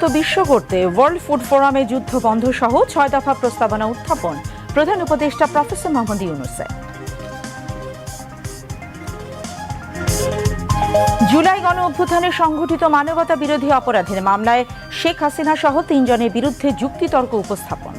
দারিদ্র্যমুক্ত বিশ্ব করতে world food ফোরামে যুদ্ধ বন্ধ সহ ছয় দফা প্রস্তাবনা উত্থাপন। প্রধান উপদেষ্টা প্রফেসর মোহাম্মদ ইউনুসের জুলাই গণ অভ্যুত্থানে সংঘটিত মানবতা বিরোধী অপরাধের মামলায় শেখ হাসিনা সহ তিনজনের বিরুদ্ধে যুক্তিতর্ক উপস্থাপন।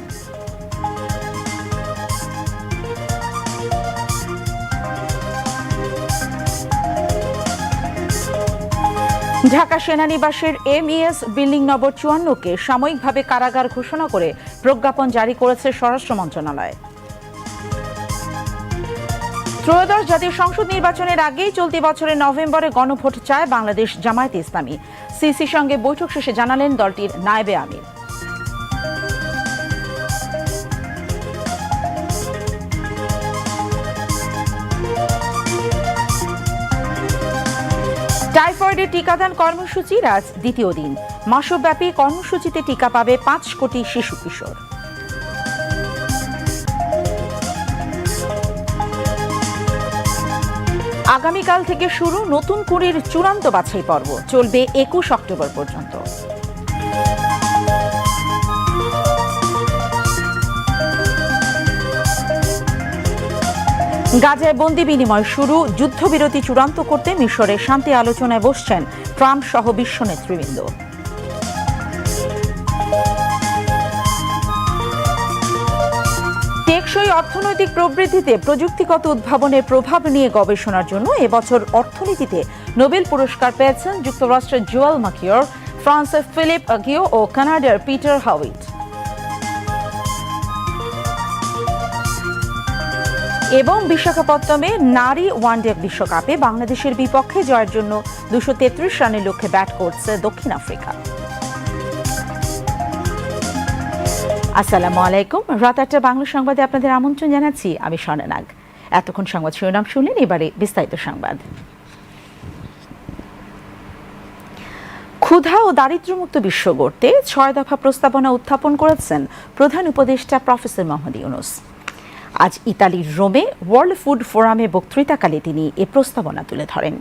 ঢাকা সেনানিবাসের এমইএস বিল্ডিং নম্বর চুয়ান্নকে সাময়িকভাবে কারাগার ঘোষণা করে প্রজ্ঞাপন জারি করেছে স্বরাষ্ট্র মন্ত্রণালয়। ত্রয়োদশ জাতীয় সংসদ নির্বাচনের আগেই চলতি বছরের নভেম্বরে গণভোট চায় বাংলাদেশ জামায়াতে ইসলামী। সিসির সঙ্গে বৈঠক শেষে জানালেন দলটির নায়েবে আমির। টাইফয়েডের টিকাদান কর্মসূচির আজ দ্বিতীয় দিন। মাসব্যাপী কর্মসূচিতে টিকা পাবে পাঁচ কোটি শিশু কিশোর। আগামীকাল থেকে শুরু নতুন কুড়ির চূড়ান্ত বাছাই পর্ব চলবে একুশ অক্টোবর পর্যন্ত। গাজায় বন্দি বিনিময় শুরু, যুদ্ধবিরতি চূড়ান্ত করতে মিশরে শান্তি আলোচনায় বসছেন ট্রাম্প সহ বিশ্ব নেতৃবৃন্দ। টেকসই অর্থনৈতিক প্রবৃদ্ধিতে প্রযুক্তিগত উদ্ভাবনের প্রভাব নিয়ে গবেষণার জন্য এবছর অর্থনীতিতে নোবেল পুরস্কার পেয়েছেন যুক্তরাষ্ট্রের জুয়েল মাকিওর, ফ্রান্সের ফিলিপ আগিও ও কানাডার পিটার হাউইট। এবং বিশাখাপত্তমে নারী ওয়ানডে বিশ্বকাপে বাংলাদেশের বিপক্ষে জয়ের জন্য দুশো তেত্রিশ রানের লক্ষ্যে ব্যাট করছে দক্ষিণ আফ্রিকা। আসসালামু আলাইকুম। রাত আটটা বাংলা সংবাদে আপনাদের আমন্ত্রণ জানাচ্ছি। আমি স্বর্ণনাগ এতক্ষণ সংবাদ শিরোনাম শুনলেন, এবারে বিস্তারিত সংবাদ। ক্ষুধা ও দারিদ্র্যমুক্ত বিশ্ব গড়তে ছয় দফা প্রস্তাবনা উত্থাপন করেছেন প্রধান উপদেষ্টা প্রফেসর মোহাম্মদ ইউনুস। আজ ইতালির রোমে ওয়ার্ল্ড ফুড ফোরামে বক্তৃতাকালে তিনি এ প্রস্তাবনা তুলে ধরেন।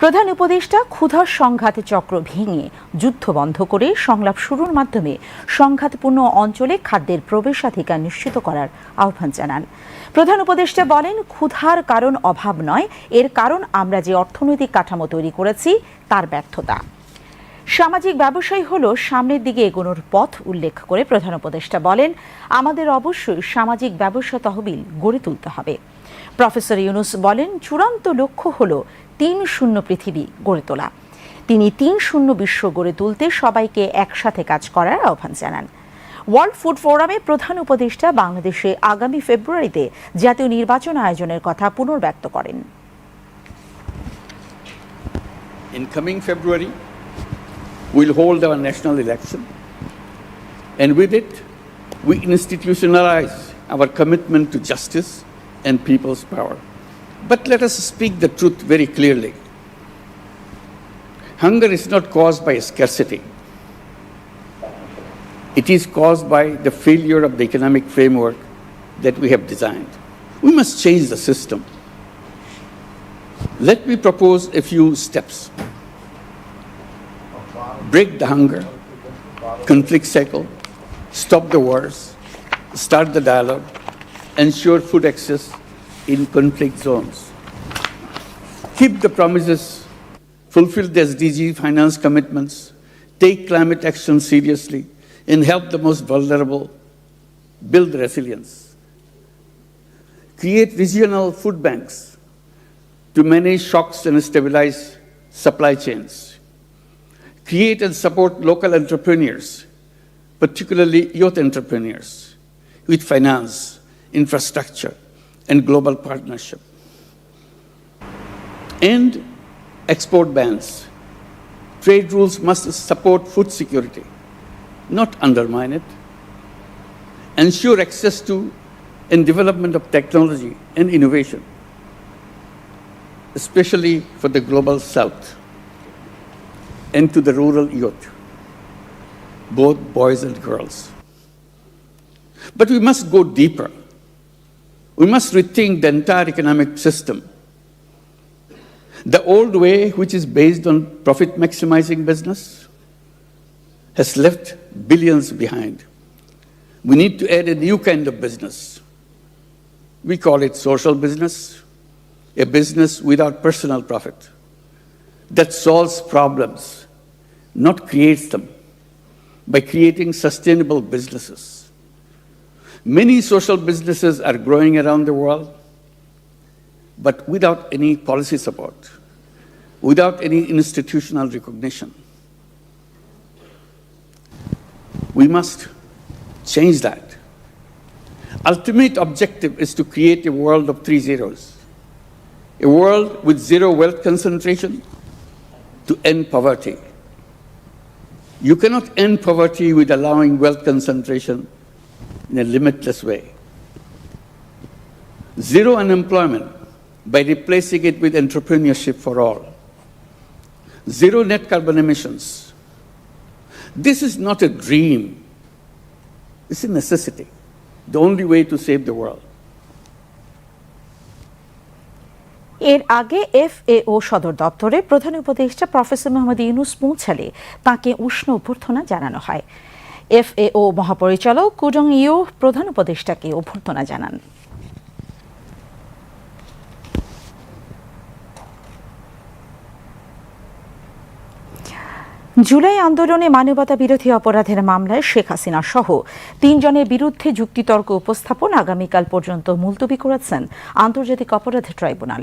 প্রধান উপদেষ্টা ক্ষুধার সংঘাত চক্র ভেঙে যুদ্ধ বন্ধ করে সংলাপ শুরুর মাধ্যমে সংঘাতপূর্ণ অঞ্চলে খাদ্যের প্রবেশাধিকার নিশ্চিত করার আহ্বান জানান। প্রধান উপদেষ্টা বলেন, ক্ষুধার কারণ অভাব নয়, এর কারণ আমরা যে অর্থনৈতিক কাঠামো তৈরি করেছি, তার ব্যর্থতা। সামাজিক ব্যবসায়ী হল সামনের দিকে এগোনোর পথ উল্লেখ করে প্রধান উপদেষ্টা বলেন আমাদের অবশ্যই সামাজিক ব্যবসা তহবিল গড়ে তুলতে হবে। প্রফেসর ইউনুস বলেন চূড়ান্ত লক্ষ্য হল তিন শূন্য পৃথিবী গড়ে তোলা। তিনি তিন শূন্য বিশ্ব গড়ে তুলতে সবাইকে একসাথে কাজ করার আহ্বান জানান। ওয়ার্ল্ড ফুড ফোরামে প্রধান উপদেষ্টা বাংলাদেশে আগামী ফেব্রুয়ারিতে জাতীয় নির্বাচন আয়োজনের কথা পুনর্ব্যক্ত করেন। In coming February, we'll hold our national election, and with it, we institutionalize our commitment to justice and people's power. But let us speak the truth very clearly. Hunger is not caused by scarcity. It is caused by the failure of the economic framework that we have designed. We must change the system. Let me propose a few steps. Break the hunger, conflict cycle, stop the wars, start the dialogue, ensure food access in conflict zones. Keep the promises, fulfill the SDG finance commitments, take climate action seriously, and help the most vulnerable build resilience. Create regional food banks to manage shocks and stabilize supply chains. Create and support local entrepreneurs, particularly youth entrepreneurs, with finance, infrastructure, and global partnership. End export bans. Trade rules must support food security, not undermine it. Ensure access to and development of technology and innovation especially for the global south and to the rural youth, both boys and girls. But we must go deeper. We must rethink the entire economic system. The old way, which is based on profit maximizing business, has left billions behind. We need to add a new kind of business. We call it social business, a business without personal profit that solves problems, not creates them, by creating sustainable businesses. Many social businesses are growing around the world, but without any policy support, without any institutional recognition. We must change that. Ultimate objective is to create a world of three zeros. A world with zero wealth concentration to end poverty. You cannot end poverty with allowing wealth concentration in a limitless way. Zero unemployment by replacing it with entrepreneurship for all. Zero net carbon emissions. This is not a dream. It's a necessity. The only way to save the world. এর আগে FAO সদর দপ্তরে প্রধান উপদেষ্টা professor Mohammad Yunus পৌঁছালে তাকে উষ্ণ অভ্যর্থনা জানানো হয়। এফএও মহাপরিচালক কুডং ইউ প্রধান উপদেষ্টাকে অভ্যর্থনা জানান। জুলাই আন্দোলনে মানবতা বিরোধী অপরাধের মামলায় শেখ হাসিনা সহ তিনজনের বিরুদ্ধে যুক্তিতর্ক উপস্থাপন আগামীকাল পর্যন্ত মুলতবি করেছেন আন্তর্জাতিক অপরাধ ট্রাইব্যুনাল।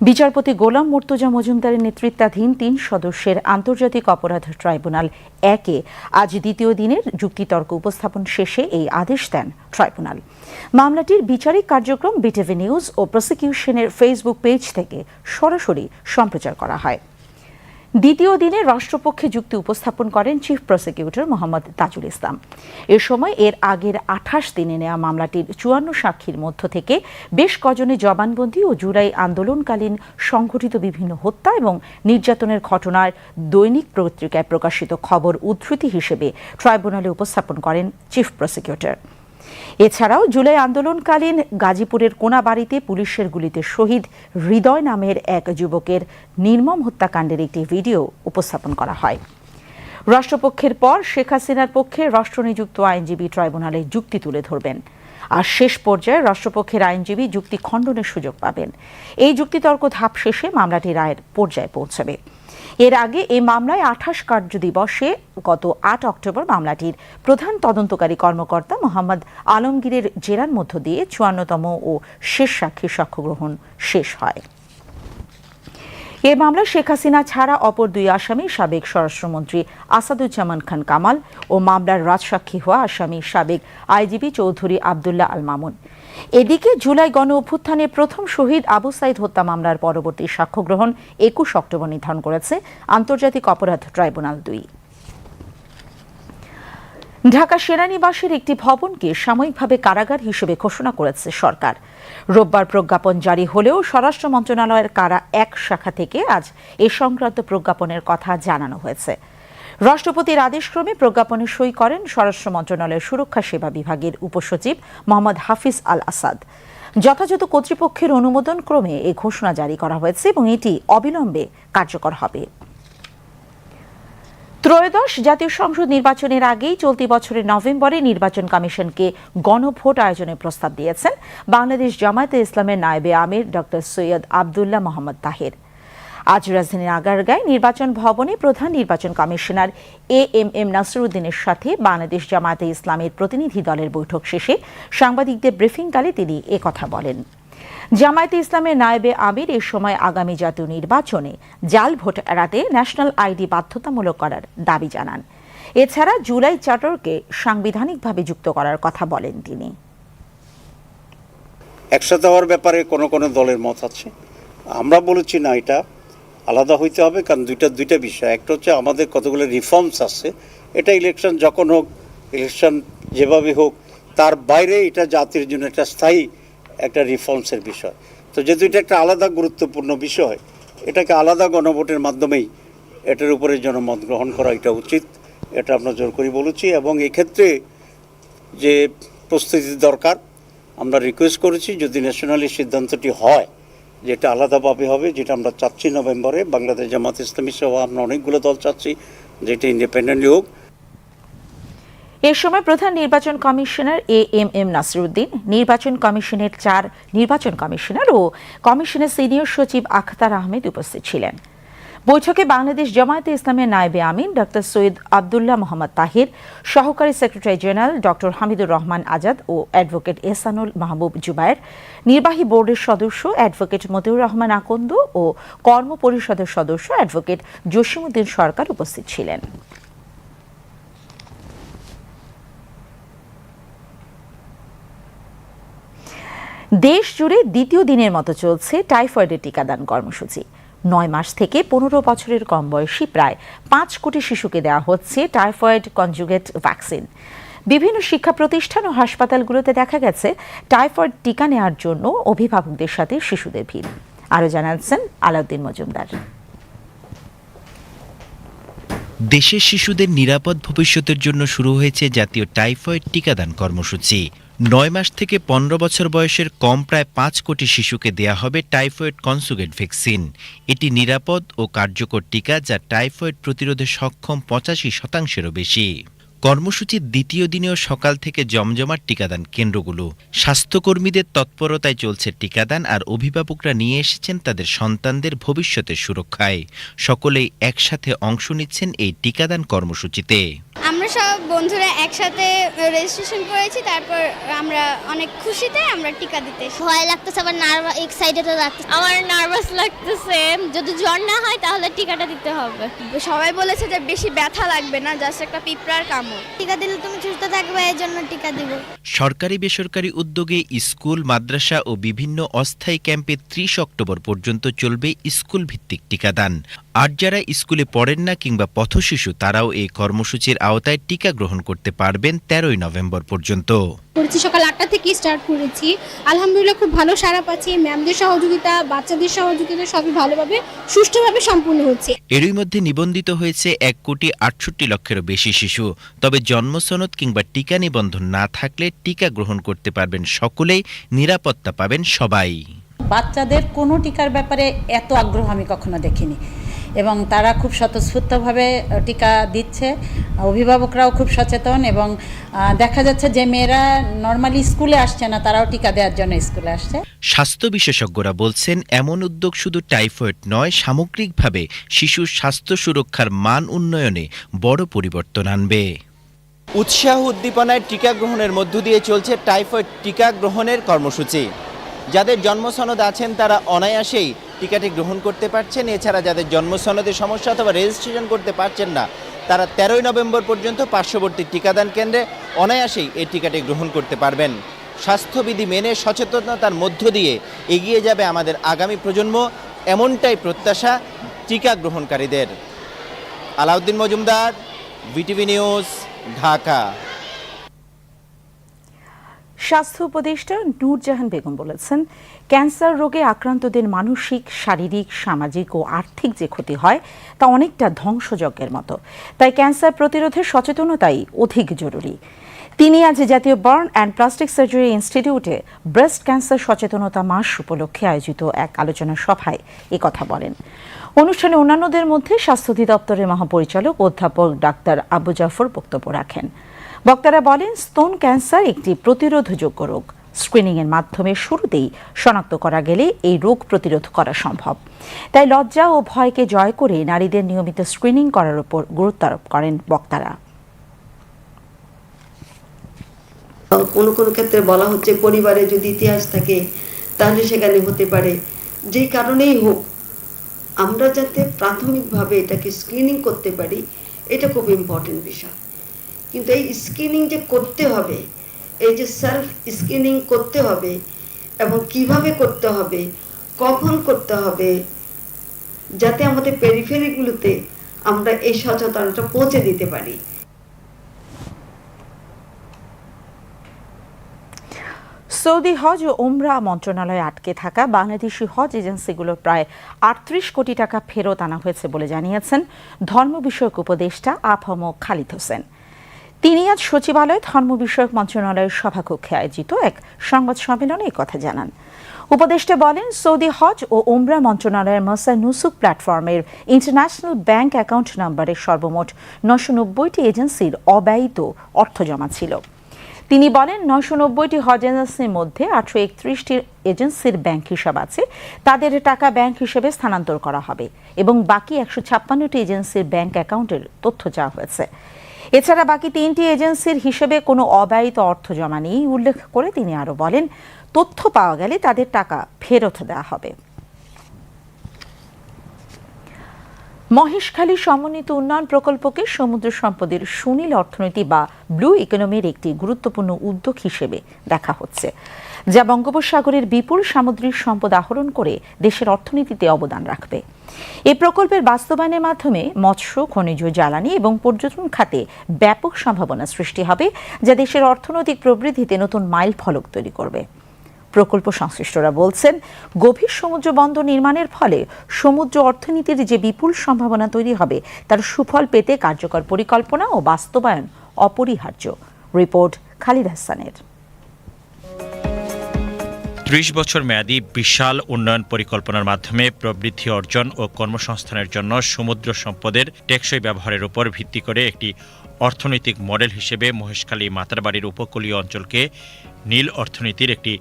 বিচারপতি গোলাম মোর্তজা মজুমদারের নেতৃত্বাধীন তিন সদস্যের আন্তর্জাতিক অপরাধ ট্রাইব্যুনাল একে আজ দ্বিতীয় দিনের যুক্তিতর্ক উপস্থাপন শেষে এই আদেশ দেন ট্রাইব্যুনাল। মামলাটির বিচারিক কার্যক্রম বিটিভি নিউজ ও প্রসিকিউশনের ফেসবুক পেজ থেকে সরাসরি সম্প্রচার করা হয়। দ্বিতীয় দিনে রাষ্ট্রপক্ষে যুক্তি উপস্থাপন করেন চিফ প্রসিকিউটর মোহাম্মদ তাজুল ইসলাম। এ সময় এর আগের আঠাশ দিনে নেওয়া মামলাটির চুয়ান্ন সাক্ষীর মধ্য থেকে বেশ কজনের জবানবন্দি ও জুলাই আন্দোলনকালীন সংঘটিত বিভিন্ন হত্যা এবং নির্যাতনের ঘটনার দৈনিক পত্রিকায় প্রকাশিত খবর উদ্ধৃতি হিসেবে ট্রাইব্যুনালে উপস্থাপন করেন চিফ প্রসিকিউটর এছাড়াও জুলাই আন্দোলনকালীন গাজীপুরের কোনাবাড়িতে পুলিশের গুলিতে শহীদ হৃদয় নামের এক যুবকের নির্মম হত্যাকাণ্ডের একটি ভিডিও উপস্থাপন করা হয়। রাষ্ট্রপক্ষের পর শেখ হাসিনার পক্ষে রাষ্ট্রনিযুক্ত আইনজীবী ট্রাইব্যুনালে যুক্তি তুলে ধরবেন। আর শেষ পর্যায়ে রাষ্ট্রপক্ষের আইনজীবী যুক্তি খণ্ডনের সুযোগ পাবেন। এই যুক্তিতর্ক ধাপ শেষে মামলাটি রায়ের পর্যায়ে পৌঁছাবে। এর আগে এই মামলায় আঠাশ কার্য দিবসে গত আট অক্টোবর মামলাটির প্রধান তদন্তকারী কর্মকর্তা মোহাম্মদ আলমগীরের জেরার মধ্য দিয়ে চুয়ান্নতম ও শেষ সাক্ষীর সাক্ষ্য গ্রহণ শেষ হয়। এ মামলায় শেখ হাসিনা ছাড়া অপর দুই আসামি সাবেক স্বরাষ্ট্রমন্ত্রী আসাদুজ্জামান খান কামাল ও মামলার রাজসাক্ষী হওয়া আসামি সাবেক আইজিপি চৌধুরী আবদুল্লাহ আল মামুন। এদিকে জুলাই গণ অভ্যুত্থানে প্রথম শহীদ আবু সাইদ হত্যা মামলার পরবর্তী সাক্ষ্য গ্রহণ একুশ অক্টোবর নির্ধারণ করেছে আন্তর্জাতিক অপরাধ ট্রাইব্যুনাল দুই। ঢাকা সেনানিবাসের একটি ভবনকে সাময়িকভাবে কারাগার হিসেবে ঘোষণা করেছে সরকার। রোববার প্রজ্ঞাপন জারি হলেও স্বরাষ্ট্র মন্ত্রণালয়ের কারা এক শাখা থেকে আজ এ সংক্রান্ত প্রজ্ঞাপনের কথা জানানো হয়েছে। রাষ্ট্রপতির আদেশক্রমে প্রজ্ঞাপনে সই করেন স্বরাষ্ট্র মন্ত্রণালয়ের সুরক্ষা সেবা বিভাগের উপসচিব মোহাম্মদ হাফিজ আল আসাদ। যথাযথ কর্তৃপক্ষের অনুমোদন ক্রমে এ ঘোষণা জারি করা হয়েছে এবং এটি অবিলম্বে কার্যকর হবে। ত্রয়োদশ জাতীয় সংসদ নির্বাচনের আগেই চলতি বছরের নভেম্বরে নির্বাচন কমিশনকে গণভোট আয়োজনের প্রস্তাব দিয়েছেন। বাংলাদেশ জামায়াতে ইসলামের নায়েবে আমির ডক্টর সৈয়দ আবদুল্লাহ মোহাম্মদ তাহের। আজ রাজধানীর আগারগাঁয় নির্বাচন ভবনে প্রধান নির্বাচন কমিশনার এ এম এম নাসরুদ্দিনের সাথে বাংলাদেশ জামায়াতে ইসলামের প্রতিনিধি দলের বৈঠক শেষে সাংবাদিকদের ব্রিফিংকালে তিনি একথা বলেন। জামায়াতে ইসলামের নায়েবে আমির এ সময় আগামী জাতীয় নির্বাচনে জাল ভোট এড়াতে ন্যাশনাল আইডি বাধ্যতামূলক করার দাবি জানান। এছাড়া জুলাই চার্টারকে সাংবিধানিকভাবে যুক্ত করার কথা বলেন তিনি। একসাথে হওয়ার ব্যাপারে কোনো কোনো দলের মত আছে? আমরা বলেছি না, এটা আলাদা হইতে হবে, কারণ দুইটা দুইটা বিষয়। একটা হচ্ছে আমাদের কতগুলো রিফর্মস আছে, এটা ইলেকশন যখন হোক ইলেকশন যেভাবে হোক, তার বাইরে এটা জাতির জন্য একটা স্থায়ী একটা রিফর্মসের বিষয়। তো যেহেতু এটা একটা আলাদা গুরুত্বপূর্ণ বিষয়, এটাকে আলাদা গণভোটের মাধ্যমেই এটার উপরে জনমত গ্রহণ করা এটা উচিত, এটা আমরা জোর করে বলেছি। এবং এক্ষেত্রে যে প্রস্তুতি দরকার, আমরা রিকোয়েস্ট করেছি, যদি ন্যাশনালি সিদ্ধান্তটি হয় যেটা আলাদাভাবে হবে, যেটা আমরা চাচ্ছি নভেম্বরে। বাংলাদেশ জামাত ইসলামী সহ আমরা অনেকগুলো দল চাচ্ছি, যেটা ইন্ডিপেন্ডেন্টলি হোক। এ সময় প্রধান নির্বাচন commissioner A M M Nasiruddin, নির্বাচন কমিশনের চার নির্বাচন কমিশনার ও কমিশনের সিনিয়র সচিব আখতার আহমেদ উপস্থিত ছিলেন। বৈঠকে বাংলাদেশ জামায়াতে ইসলামের নায়েবে আমিন, ডক্টর সৈয়দ আবদুল্লাহ মোহাম্মদ তাহির, সহকারী secretary general doctor Hamidur Rahman Azad ও অ্যাডভোকেট এহসানুল মাহবুব জুবায়ের, নির্বাহী বোর্ডের সদস্য অ্যাডভোকেট মতিউর রহমান আকন্দ ও কর্ম পরিষদের সদস্য অ্যাডভোকেট জসিমুদ্দিন সরকার উপস্থিত ছিলেন। দেশ জুড়ে দ্বিতীয় দিনের মতো চলছে টাইফয়েডের টিকাদান কর্মসূচি। নয় মাস থেকে পনেরো বছরের কম বয়সী প্রায় পাঁচ কোটি শিশুকে দেওয়া হচ্ছে টাইফয়েড কনজুগেট ভ্যাকসিন। বিভিন্ন শিক্ষা প্রতিষ্ঠান ও হাসপাতালগুলোতে দেখা গেছে টাইফয়েড টিকা নেওয়ার জন্য অভিভাবকদের সাথে শিশুদের ভিড়। আরও জানাচ্ছেন আলাউদ্দিন মজুমদার। দেশের শিশুদের নিরাপদ ভবিষ্যতের জন্য শুরু হয়েছে জাতীয় টাইফয়েড টিকাদান কর্মসূচি। নয় মাস থেকে পনেরো বছর বয়সের কম প্রায় পাঁচ কোটি শিশুকে দেয়া হবে টাইফয়েড কনসুগেট ভ্যাকসিন। এটি নিরাপদ ও কার্যকর টিকা যা টাইফয়েড প্রতিরোধে সক্ষম পঁচাশি শতাংশেরও বেশি। কর্মসূচির দ্বিতীয় দিনেও সকাল থেকে জমজমাট টিকাদান কেন্দ্রগুলো। স্বাস্থ্যকর্মীদের তৎপরতায় চলছে টিকাদান আর অভিভাবকরা নিয়ে এসেছেন তাদের সন্তানদের ভবিষ্যতের সুরক্ষায়। সকলেই একসাথে অংশ নিচ্ছেন এই টিকাদান কর্মসূচিতে। আমরা সব বন্ধুরা একসাথে রেজিস্ট্রেশন করেছি তারপর আমরা অনেক খুশিতে আমরা টিকা দিতে। ভয় লাগতেছে আবার নার্ভাস এক্সাইটেডও লাগতেছে। আমার নার্ভাস লাগতেছে। যদি জ্বর না হয় তাহলে টিকাটা দিতে হবে। সবাই বলেছে যে বেশি ব্যথা লাগবে না জাস্ট একটা পিঁপড়ার কামড়। টিকা দিলে তুমি সুস্থ থাকবে এই জন্য টিকা দিব। সরকারি বেসরকারি উদ্যোগে স্কুল মাদ্রাসা ও বিভিন্ন অস্থায়ী ক্যাম্পে ত্রিশ অক্টোবর পর্যন্ত চলবে স্কুল ভিত্তিক টিকাদান। আর যারা স্কুলে পড়েন না কিংবা পথশিশু তারাও এই কর্মসূচির আওতায় টিকা গ্রহণ করতে পারবেন তেরোই নভেম্বর পর্যন্ত। করেছি সকাল আটটা থেকে স্টার্ট করেছি। আলহামদুলিল্লাহ খুব ভালো সাড়া পাচ্ছি। ম্যামদের সহযোগিতা বাচ্চাদের সহযোগিতা সবই ভালোভাবে সুষ্ঠুভাবে সম্পূর্ণ হচ্ছে। এরই মধ্যে নিবন্ধিত হয়েছে এক কোটি আটষট্টি লক্ষেরও বেশি শিশু। তবে জন্মসনদ কিংবা টিকা নিবন্ধন না থাকলে টিকা গ্রহণ করতে পারবেন সকলেই নিরাপত্তা পাবেন সবাই। বাচ্চাদের কোনো টিকার ব্যাপারে এত আগ্রহ আমি কখনো দেখিনি। এবং তারা খুব স্বতঃস্ফূর্তভাবে টিকা দিচ্ছে। অভিভাবকরাও খুব সচেতন এবং দেখা যাচ্ছে যে মেয়েরা নর্মালি স্কুলে আসছে না তারাও টিকা দেওয়ার জন্য স্কুলে আসছে। স্বাস্থ্য বিশেষজ্ঞরা বলছেন এমন উদ্যোগ শুধু টাইফয়েড নয় সামগ্রিকভাবে শিশুর স্বাস্থ্য সুরক্ষার মান উন্নয়নে বড় পরিবর্তন আনবে। উৎসাহ উদ্দীপনায় টিকা গ্রহণের মধ্য দিয়ে চলছে টাইফয়েড টিকা গ্রহণের কর্মসূচি। যাদের জন্মসনদ আছেন তারা অনায়াসেই টিকাটি গ্রহণ করতে পারছেন। এছাড়া যাদের জন্মসনদের সমস্যা অথবা রেজিস্ট্রেশন করতে পারছেন না, তারা তেরোই নভেম্বর পর্যন্ত পার্শ্ববর্তী টিকাদান কেন্দ্রে অনায়াসেই এই টিকাটি গ্রহণ করতে পারবেন। স্বাস্থ্যবিধি মেনে সচেতনতার মধ্য দিয়ে এগিয়ে যাবে আমাদের আগামী প্রজন্ম, এমনটাই প্রত্যাশা টিকা গ্রহণকারীদের। Alauddin Majumdar, BTV news, Dhaka. স্বাস্থ্য উপদেষ্টা নূরজাহান বেগম বলেছেন, ক্যান্সার রোগে আক্রান্তদের মানসিক, শারীরিক, সামাজিক ও আর্থিক যে ক্ষতি হয়, তা অনেকটা ধ্বংসযজ্ঞের মতো। তাই ক্যান্সার প্রতিরোধে সচেতনতাই অধিক জরুরি। তিনি আজ জাতীয় বার্ন অ্যান্ড প্লাস্টিক সার্জারি ইনস্টিটিউটে ব্রেস্ট ক্যান্সার সচেতনতা মাস উপলক্ষে আয়োজিত এক আলোচনা সভায় এ কথা বলেন। অনুষ্ঠানে অন্যান্যদের মধ্যে স্বাস্থ্য অধিদপ্তরের মহাপরিচালক অধ্যাপক ডাক্তার আবু জাফর বক্তব্য রাখেন। বক্তারা বলেন, স্তন ক্যান্সার একটি প্রতিরোধযোগ্য রোগ। স্ক্রিনিংয়ের মাধ্যমে শুরুতেই শনাক্ত করা গেলে এই রোগ প্রতিরোধ করা সম্ভব। তাই লজ্জা ও ভয়কে জয় করে নারীদের নিয়মিত স্ক্রিনিং করার উপর গুরুত্ব আরোপ করেন বক্তারা। কোনো কোনো ক্ষেত্রে বলা হচ্ছে, পরিবারে যদি ইতিহাস থাকে, তাহলে সেখানে হতে পারে। যে কারণেই হোক, আমরা যাতে প্রাথমিকভাবে এটাকে স্ক্রিনিং করতে পারি, এটা খুব ইম্পর্টেন্ট বিষয়। কিন্তু এই স্ক্রিনিং যে করতে হবে, এই যে সেলফ স্ক্রিনিং করতে হবে এবং কীভাবে করতে হবে, কখন করতে হবে, যাতে আমাদের পেরিফেরিগুলোতে আমরা এই সচেতনতা পৌঁছে দিতে পারি। সৌদি হজ ও ওমরা মন্ত্রণালয়ে আটকে থাকা বাংলাদেশি হজ এজেন্সিগুলোর প্রায় আটত্রিশ কোটি টাকা ফেরত আনা হয়েছে বলে জানিয়েছেন ধর্ম বিষয়ক উপদেষ্টা আফম খালিদ হোসেন। তিনি আজ সচিবালয়ে ধর্ম বিষয়ক মন্ত্রণালয়ের সভাকক্ষে আয়োজিত এক সংবাদ সম্মেলনে কথা জানান। উপদেষ্টা বলেন, সৌদি হজ ও ওমরা মন্ত্রণালয়ের মাসা নুসুক প্ল্যাটফর্মের ইন্টারন্যাশনাল ব্যাংক অ্যাকাউন্ট নম্বরে সর্বমোট নশো নব্বইটি এজেন্সির অব্যয়িত অর্থ জমা ছিল। তিনি বলেন নশো নব্বইটি হজ এজেন্সির মধ্যে আটশো একত্রিশটি এজেন্সির ব্যাংক হিসাব আছে। তাদের টাকা ব্যাংক হিসেবে স্থানান্তর করা হবে এবং বাকি একশো ছাপ্পান্নটি এজেন্সির ব্যাংক অ্যাকাউন্টের তথ্য চাওয়া হয়েছে। এছাড়া বাকি তিনটি এজেন্সির হিসেবে কোনো অব্যয়িত অর্থ জমা নেই, উল্লেখ করে তিনি আরও বলেন, তথ্য পাওয়া গেলে তাদের টাকা ফেরত দেওয়া হবে। মহেশখালী সমন্বিত উন্নয়ন প্রকল্পকে সমুদ্র সম্পদের সুনীল অর্থনীতি বা ব্লু ইকোনমির একটি গুরুত্বপূর্ণ উদ্যোগ হিসেবে দেখা হচ্ছে, যা বঙ্গোপসাগরের বিপুল সামুদ্রিক সম্পদ আহরণ করে দেশের অর্থনীতিতে অবদান রাখবে। এ প্রকল্পের বাস্তবায়নের মাধ্যমে মৎস্য, খনিজ জ্বালানি এবং পর্যটন খাতে ব্যাপক সম্ভাবনা সৃষ্টি হবে, যা দেশের অর্থনৈতিক প্রবৃদ্ধিতে নতুন মাইল ফলক তৈরি করবে। প্রকল্প সংশ্লিষ্টরা বলছেন, গভীর সমুদ্র বন্দর নির্মাণের ফলে সমুদ্র অর্থনীতির যে বিপুল সম্ভাবনা তৈরি হবে, তার সুফল পেতে কার্যকর পরিকল্পনা ও বাস্তবায়ন অপরিহার্য। রিপোর্ট খালিদ হাসানের। ত্রিশ বছর মেয়াদী বিশাল উন্নয়ন পরিকল্পনার মাধ্যমে প্রবৃদ্ধি অর্জন ও কর্মসংস্থানের জন্য সমুদ্র সম্পদের টেকসই ব্যবহারের উপর ভিত্তি করে একটি অর্থনৈতিক মডেল হিসেবে মহেশখালী মাতারবাড়ির উপকূলীয় অঞ্চলকে নীল অর্থনীতির একটি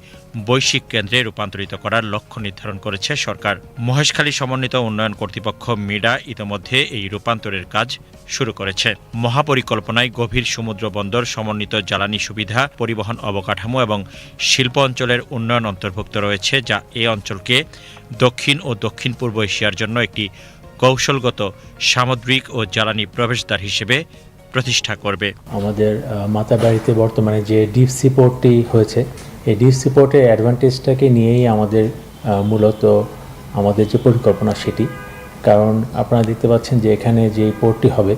বৈশ্বিক কেন্দ্রে রূপান্তরিত করার লক্ষ্য নির্ধারণ করেছে সরকার। মহেশখালী সমন্বিত উন্নয়ন কর্তৃপক্ষ মিডা ইতোমধ্যে এই রূপান্তরের কাজ শুরু করেছে। মহাপরিকল্পনায় গভীর সমুদ্র বন্দর, সমন্বিত জ্বালানি সুবিধা, পরিবহন অবকাঠামো এবং শিল্প অঞ্চলের উন্নয়ন অন্তর্ভুক্ত রয়েছে, যা এ অঞ্চলকে দক্ষিণ ও দক্ষিণ পূর্ব এশিয়ার জন্য একটি কৌশলগত, সামুদ্রিক ও জ্বালানি প্রবেশদ্বার হিসেবে প্রতিষ্ঠা করবে। আমাদের মাতাবাড়িতে বর্তমানে যে ডিপ সি পোর্টটি হয়েছে, এই ডিপ সি পোর্টের অ্যাডভান্টেজটাকে নিয়েই আমাদের মূলত আমাদের যে পরিকল্পনা সেটি। কারণ আপনারা দেখতে পাচ্ছেন যে এখানে যে পোর্টটি হবে,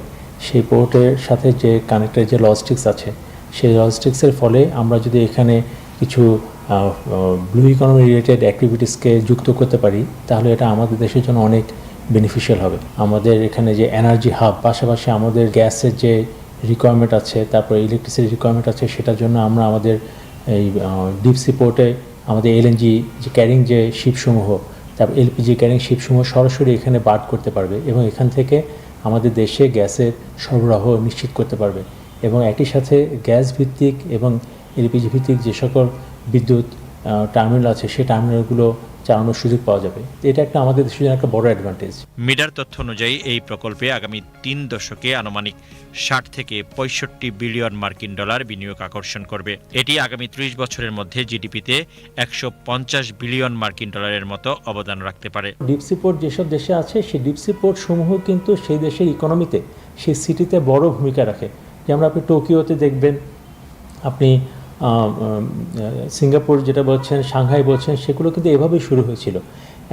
সেই পোর্টের সাথে যে কানেক্টেড যে লজিস্টিক্স আছে, সেই লজিস্টিক্সের ফলে আমরা যদি এখানে কিছু ব্লু ইকোনমি রিলেটেড অ্যাক্টিভিটিসকে যুক্ত করতে পারি, তাহলে এটা আমাদের দেশের জন্য অনেক বেনিফিশিয়াল হবে। আমাদের এখানে যে এনার্জি হাব পাশাপাশি আমাদের গ্যাসের যে রিকোয়ারমেন্ট আছে, তারপর ইলেকট্রিসিটি রিকোয়ারমেন্ট আছে, সেটার জন্য আমরা আমাদের এই ডিপ পোর্টে আমাদের এলএনজি যে ক্যারিং যে শিপসমূহ তারপর এলপিজি ক্যারিং শিপসমূহ সরাসরি এখানে বাদ করতে পারবে এবং এখান থেকে আমাদের দেশে গ্যাসের সরবরাহ নিশ্চিত করতে পারবে। এবং একই সাথে গ্যাস ভিত্তিক এবং এলপিজি ভিত্তিক যে সকল বিদ্যুৎ টার্মিনাল আছে, সেই টার্মিনালগুলো চালানোর সুযোগ পাওয়া যাবে। এটা একটা আমাদের দেশের জন্য একটা বড় অ্যাডভান্টেজ মিডার তথ্য অনুযায়ী এই প্রকল্পে আগামী তিন দশকে আনুমানিক ষাট থেকে পঁয়ষট্টি বিলিয়ন মার্কিন ডলার বিনিয়োগ আকর্ষণ করবে। এটি আগামী ত্রিশ বছরের মধ্যে জিডিপিতে একশো পঞ্চাশ বিলিয়ন মার্কিন ডলারের মতো অবদান রাখতে পারে। ডিপসি পোর্ট যেসব দেশে আছে সেই ডিপসি পোর্ট সমূহ কিন্তু সেই দেশের ইকোনমিতে সেই সিটিতে বড় ভূমিকা রাখে। যেমন আপনি টোকিওতে দেখবেন আপনি সিঙ্গাপুর যেটা বলছেন, সাংহাই বলছেন, সেগুলো কিন্তু এভাবেই শুরু হয়েছিল।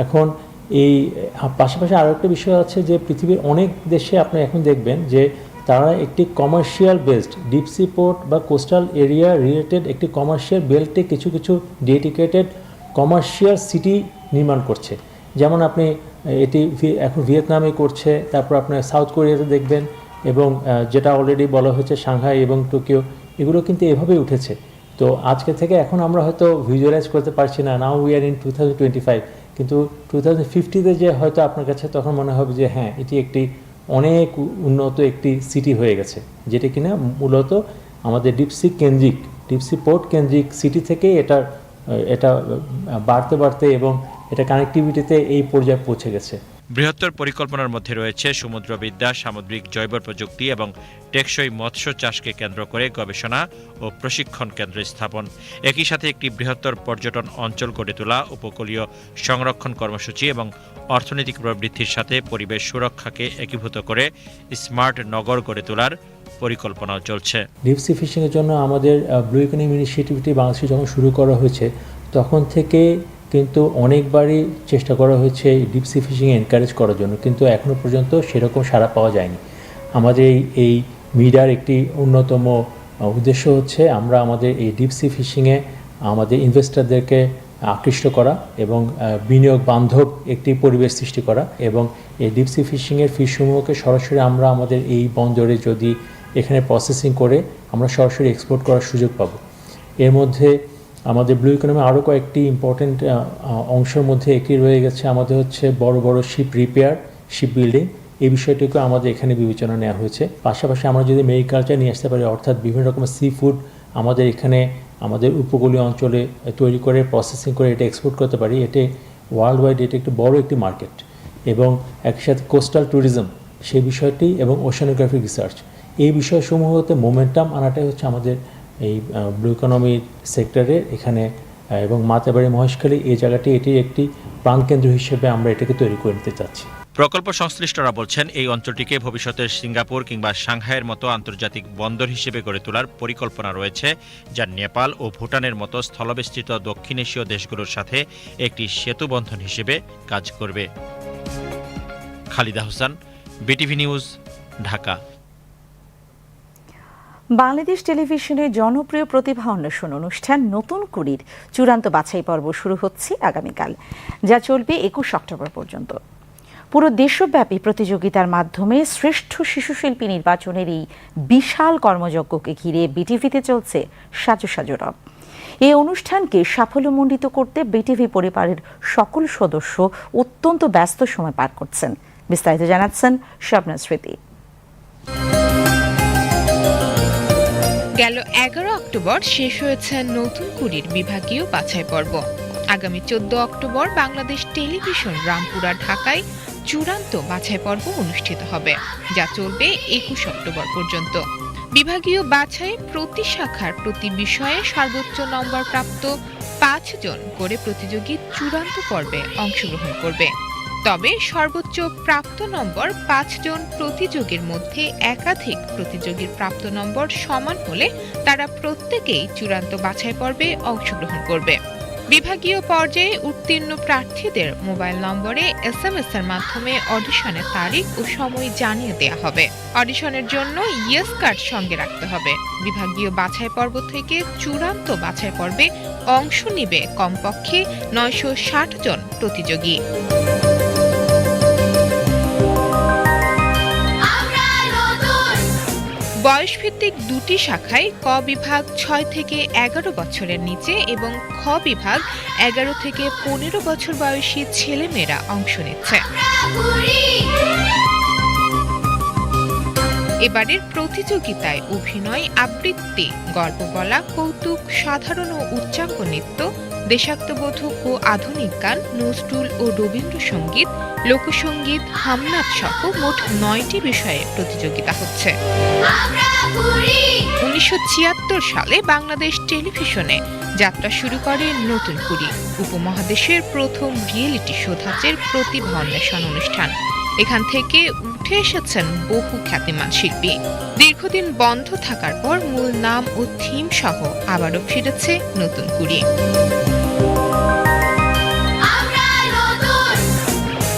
এখন এই পাশাপাশি আরও একটা বিষয় আছে যে পৃথিবীর অনেক দেশে আপনি এখন দেখবেন যে তারা একটি commercial based deep sea port বা কোস্টাল এরিয়া রিলেটেড একটি কমার্শিয়াল বেল্টে কিছু কিছু ডেডিকেটেড কমার্শিয়াল সিটি নির্মাণ করছে। যেমন আপনি এটি এখন ভিয়েতনামে করছে, তারপর আপনার সাউথ কোরিয়াতে দেখবেন এবং যেটা অলরেডি বলা হয়েছে সাংহাই এবং টোকিও, এগুলো কিন্তু এভাবেই উঠেছে। তো আজকে থেকে এখন আমরা হয়তো ভিজুয়ালাইজ করতে পারছি না now we are in two thousand twenty five কিন্তু টু থাউজেন্ড ফিফটিতে যে হয়তো আপনার কাছে তখন মনে হবে যে হ্যাঁ এটি একটি অনেক উন্নত একটি সিটি হয়ে গেছে, যেটা কিনা মূলত আমাদের ডিপসি কেন্দ্রিক ডিপসি পোর্ট কেন্দ্রিক সিটি থেকে এটা এটা, বাড়তে বাড়তে এবং এটা কানেক্টিভিটিতে এই পর্যায়ে পৌঁছে গেছে। বৃহত্তর পরিকল্পনার মধ্যে রয়েছে সমুদ্রবিদ্যা, সামুদ্রিক জৈব প্রযুক্তি এবং টেকসই মৎস্য চাষকে কেন্দ্র করে গবেষণা ও প্রশিক্ষণ কেন্দ্র স্থাপন। একই সাথে একটি বৃহত্তর পর্যটন অঞ্চল গড়ে তোলা, উপকূলীয় সংরক্ষণ কর্মসূচি এবং অর্থনৈতিক প্রবৃদ্ধির সাথে পরিবেশ সুরক্ষাকে একীভূত করে স্মার্ট নগর গড়ে তোলার পরিকল্পনাও চলছে। ডিপসি ফিশিংয়ের জন্য আমাদের ব্লু ইকোনমি ইনিশিয়েটিভটি বাংলাদেশে যখন শুরু করা হয়েছে, তখন থেকে কিন্তু অনেকবারই চেষ্টা করা হয়েছে ডিপসি ফিশিং এনকারেজ করার জন্য, কিন্তু এখনও পর্যন্ত সেরকম সাড়া পাওয়া যায়নি। আমাদের এই এই মিডার একটি অন্যতম উদ্দেশ্য হচ্ছে আমরা আমাদের এই ডিপসি ফিশিংয়ে আমাদের ইনভেস্টরদেরকে আকৃষ্ট করা এবং বিনিয়োগ বান্ধব একটি পরিবেশ সৃষ্টি করা এবং এই ডিপসি ফিশিংয়ের ফিশসমূহকে সরাসরি আমরা আমাদের এই বন্দরে যদি এখানে প্রসেসিং করে আমরা সরাসরি এক্সপোর্ট করার সুযোগ পাবো। এর মধ্যে আমাদের ব্লু ইকোনমি আরও কয়েকটি ইম্পর্টেন্ট অংশের মধ্যে একটি রয়ে গেছে। আমাদের হচ্ছে বড় বড় শিপ রিপেয়ার শিপ বিল্ডিং এই বিষয়টিকে আমাদের এখানে বিবেচনা নেওয়া হয়েছে। পাশাপাশি আমরা যদি মেরিকালচার নিয়ে আসতে পারি, অর্থাৎ বিভিন্ন রকমের সি ফুড আমাদের এখানে আমাদের উপকূলীয় অঞ্চলে তৈরি করে প্রসেসিং করে, এটা এক্সপোর্ট করতে পারি। এটি ওয়ার্ল্ড ওয়াইড এটা একটি বড় একটি মার্কেট এবং একসাথে কোস্টাল ট্যুরিজম সেই বিষয়টি এবং ওশানোগ্রাফিক রিসার্চ এই বিষয়সমূহতে মোমেন্টাম আনাটাই হচ্ছে আমাদের এই ব্লু ইকোনমির সেক্টরে এখানে এবং মাতাবাড়ি, মহেশখালী, এই জায়গাটি এটি একটি প্রাণকেন্দ্র হিসেবে আমরা এটাকে তৈরি করে নিতে চাচ্ছি। প্রকল্প সংশ্লিষ্টরা বলছেন, এই অঞ্চলটিকে ভবিষ্যতে সিঙ্গাপুর কিংবা সাংহাইয়ের মতো আন্তর্জাতিক বন্দর হিসেবে গড়ে তোলার পরিকল্পনা রয়েছে, যা নেপাল ও ভুটানের মতো স্থলবেষ্টিত দক্ষিণ এশীয় দেশগুলোর সাথে একটি সেতুবন্ধন হিসেবে কাজ করবে। Khalida Hossain, BTV news, Dhaka. Bangladesh টেলিভিশনের জনপ্রিয় প্রতিভা অন্বেষণ অনুষ্ঠান নতুন কুড়ির চূড়ান্ত বাছাই পর্ব শুরু হচ্ছে আগামীকাল, যা চলবে একুশ অক্টোবর পর্যন্ত। পুরো দেশব্যাপী প্রতিযোগিতার মাধ্যমে শ্রেষ্ঠ শিশুশিল্পী নির্বাচনের এই বিশাল কর্মযজ্ঞকে ঘিরে বিটিভিতে চলছে সাজো সাজো রব। এই অনুষ্ঠানকে সাফল্যমণ্ডিত করতে বিটিভি পরিবারের সকল সদস্য অত্যন্ত ব্যস্ত সময় পার করছেন। বিস্তারিত জানাচ্ছেন স্বপ্না স্মৃতি। গেল এগারো অক্টোবর শেষ হয়েছে নতুন কুড়ির বিভাগীয় বাছাই পর্ব আগামী চোদ্দ অক্টোবর বাংলাদেশ টেলিভিশন রামপুরা ঢাকায় চূড়ান্ত বাছাই পর্ব অনুষ্ঠিত হবে, যা চলবে একুশ অক্টোবর পর্যন্ত। বিভাগীয় বাছাই প্রতি শাখার প্রতি বিষয়ে সর্বোচ্চ নম্বর প্রাপ্ত পাঁচজন করে প্রতিযোগী চূড়ান্ত পর্বে অংশগ্রহণ করবে। তবে সর্বোচ্চ প্রাপ্ত নম্বর পাঁচজন প্রতিযোগীর মধ্যে একাধিক প্রতিযোগীর প্রাপ্ত নম্বর সমান হলে তারা প্রত্যেকেই চূড়ান্ত বাছাই পর্বে অংশগ্রহণ করবে। বিভাগীয় পর্যায়ে উত্তীর্ণ প্রার্থীদের মোবাইল নম্বরে এস এম এস এর মাধ্যমে অডিশনের তারিখ ও সময় জানিয়ে দেওয়া হবে। অডিশনের জন্য ইয়েস কার্ড সঙ্গে রাখতে হবে। বিভাগীয় বাছাই পর্ব থেকে চূড়ান্ত বাছাই পর্বে অংশ নিবে কমপক্ষে নয়শো ষাট জন প্রতিযোগী। বয়সভিত্তিক দুটি শাখায় ক বিভাগ ছয় থেকে এগারো বছরের নিচে এবং খ বিভাগ এগারো থেকে পনেরো বছর বয়সী ছেলেমেয়েরা অংশ নিচ্ছে। এবারের প্রতিযোগিতায় অভিনয়, আবৃত্তি গল্প বলা কৌতুক, সাধারণ ও উচ্চাঙ্গ নৃত্য দেশাত্মবোধক ও আধুনিক গান, নজরুল ও রবীন্দ্রসঙ্গীত, লোকসঙ্গীত, হামনাথ সহ মোট নয়টি বিষয়ে প্রতিযোগিতা হচ্ছে। উনিশশো ছিয়াত্তর সালে বাংলাদেশ টেলিভিশনে যাত্রা শুরু করে নতুন কুড়ি, উপমহাদেশের প্রথম রিয়েলিটি শো ধাঁচের প্রতিভা অন্বেষণ অনুষ্ঠান। এখান থেকে উঠে এসেছেন বহু খ্যাতিমান শিল্পী। দীর্ঘদিন বন্ধ থাকার পর মূল নাম ও থিম সহ আবারও ফিরেছে নতুন কুড়ি।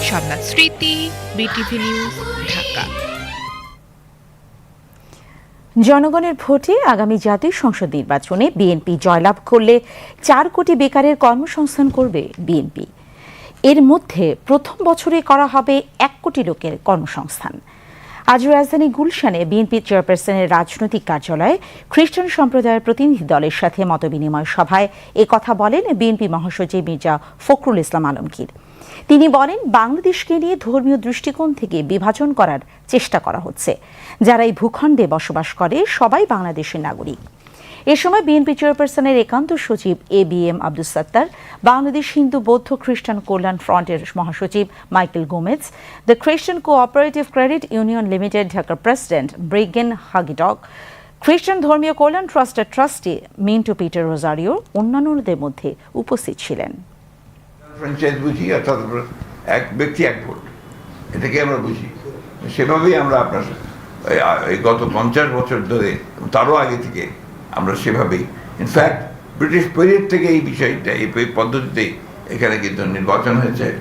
স্মৃতি বিটিভি নিউজ ঢাকা। জনগণের ভোটে আগামী জাতীয় সংসদ নির্বাচনে বিএনপি জয়লাভ করলে চার কোটি বেকারের কর্মসংস্থান করবে বিএনপি এর মধ্যে প্রথম বছরে করা হবে এক কোটি লোকের কর্মসংস্থান। আজ রাজধানী গুলশানে বিএনপি চেয়ারপারসনের রাজনৈতিক কার্যালয়ে খ্রিস্টান সম্প্রদায়ের প্রতিনিধি দলের সাথে মতবিনিময় সভায় কথা বলেন বিএনপি মহাসচিব মির্জা ফখরুল ইসলাম আলমগীর। তিনি বলেন, বাংলাদেশকে নিয়ে ধর্মীয় দৃষ্টিকোণ থেকে বিভাজন করার চেষ্টা করা হচ্ছে। যারা এই ভূখণ্ডে বসবাস করে, সবাই বাংলাদেশের নাগরিক। এ সময় বিএনপি চেয়ারপারসনের একান্ত সচিব A B M Abdul Sattar, Bangladesh Hindu বৌদ্ধ খ্রিস্টান কল্যাণ ফ্রন্টের মহাসচিব Michael Gomes, the Christian cooperative credit union limited ঢাকার প্রেসিডেন্ট ব্রিগেন হাগিডক, খ্রিস্টান ধর্মীয় কল্যাণ ট্রাস্টের ট্রাস্টি মিন্টু পিটার রোজারিও, অন্যান্যদের মধ্যে উপস্থিত ছিলেন। ফ্র্যাঞ্চাইজ বুঝি, অর্থাৎ এক ব্যক্তি, এক ভোট। এটাকে আমরা বুঝি। সেভাবেই আমরা আপনার, এই- গত পঞ্চাশ বছর ধরে তারও আগে থেকে আমরা সেভাবেই ইনফ্যাক্ট ব্রিটিশ পিরিয়ড থেকে এই বিষয়টা, এই পদ্ধতিতে এখানে কিন্তু নির্বাচন হয়েছে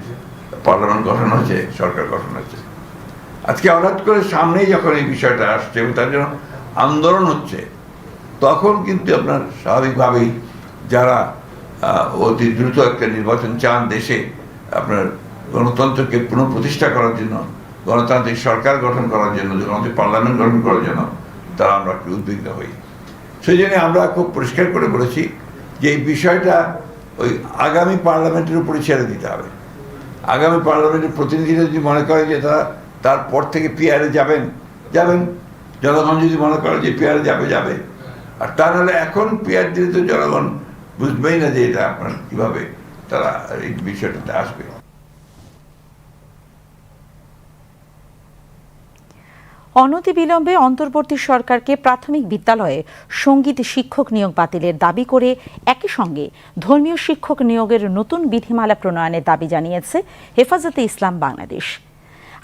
পার্লামেন্ট গঠন হয়েছে, সরকার গঠন হয়েছে। আজকে হঠাৎ করে সামনেই যখন এই বিষয়টা আসছে, এবং তার জন্য আন্দোলন হচ্ছে, তখন কিন্তু আপনার স্বাভাবিকভাবেই যারা অতি দ্রুত একটা নির্বাচন চান দেশে। আপনার গণতন্ত্রকে পুনঃপ্রতিষ্ঠা করার জন্য, গণতান্ত্রিক সরকার গঠন করার জন্য, গণতান্ত্রিক পার্লামেন্ট গঠন করার জন্য তারা আমরা একটু উদ্বিগ্ন হই। সেই জন্য আমরা খুব পরিষ্কার করে বলেছি যে এই বিষয়টা ওই আগামী পার্লামেন্টের উপরে ছেড়ে দিতে হবে। আগামী পার্লামেন্টের প্রতিনিধিরা যদি মনে করে যে তারা তারপর থেকে পিয়ারে যাবেন যাবেন। জনগণ যদি মনে করে যে পিয়ারে যাবে যাবে। আর তা নাহলে এখন পিয়ার দিলে তো জনগণ বুঝবেই না যে এটা আপনার কীভাবে তারা এই বিষয়টাতে আসবে অনতিবিলম্বে অন্তর্বর্তী সরকারকে প্রাথমিক বিদ্যালয়ে সংগীত শিক্ষক নিয়োগ বাতিলের দাবি করে একই সঙ্গে ধর্মীয় শিক্ষক নিয়োগের নতুন বিধিমালা প্রণয়নের দাবি জানিয়েছে হেফাজতে ইসলাম বাংলাদেশ।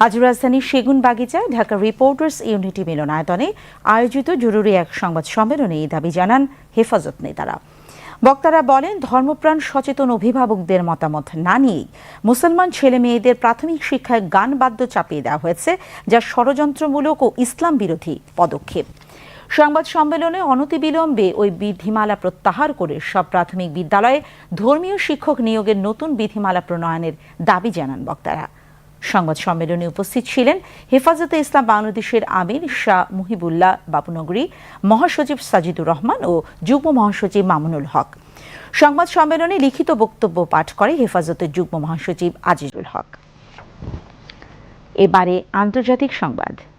আজ রাজধানীর সেগুন বাগিচায় ঢাকা রিপোর্টার্স ইউনিটি মিলনায়তনে আয়োজিত জরুরি এক সংবাদ সম্মেলনে এই দাবি জানান হেফাজত নেতারা। বক্তারা বলেন, ধর্মপ্রাণ সচেতন অভিভাবকদের মতামত না নিয়েই মুসলমান ছেলে মেয়েদের প্রাথমিক শিক্ষায় গান বাদ্য চাপিয়ে দেওয়া হয়েছে, যা ষড়যন্ত্রমূলক ও ইসলাম বিরোধী পদক্ষেপ। সংবাদ সম্মেলনে অনতিবিলম্বে ওই বিধিমালা প্রত্যাহার করে সব প্রাথমিক বিদ্যালয়ে ধর্মীয় শিক্ষক নিয়োগের নতুন বিধিমালা প্রণয়নের দাবি জানান বক্তারা। সংবাদ সম্মেলনে উপস্থিত ছিলেন হেফাজতে ইসলাম বাংলাদেশের আমির শাহ মুহিবুল্লাহ বাবুনগরী, মহাসচিব সাজিদুর রহমান ও যুগ্ম মহাসচিব মামুনুল হক। সংবাদ সম্মেলনে লিখিত বক্তব্য পাঠ করে হেফাজতের যুগ্ম মহাসচিব আজিজুল হক। এবারে আন্তর্জাতিক সংবাদ।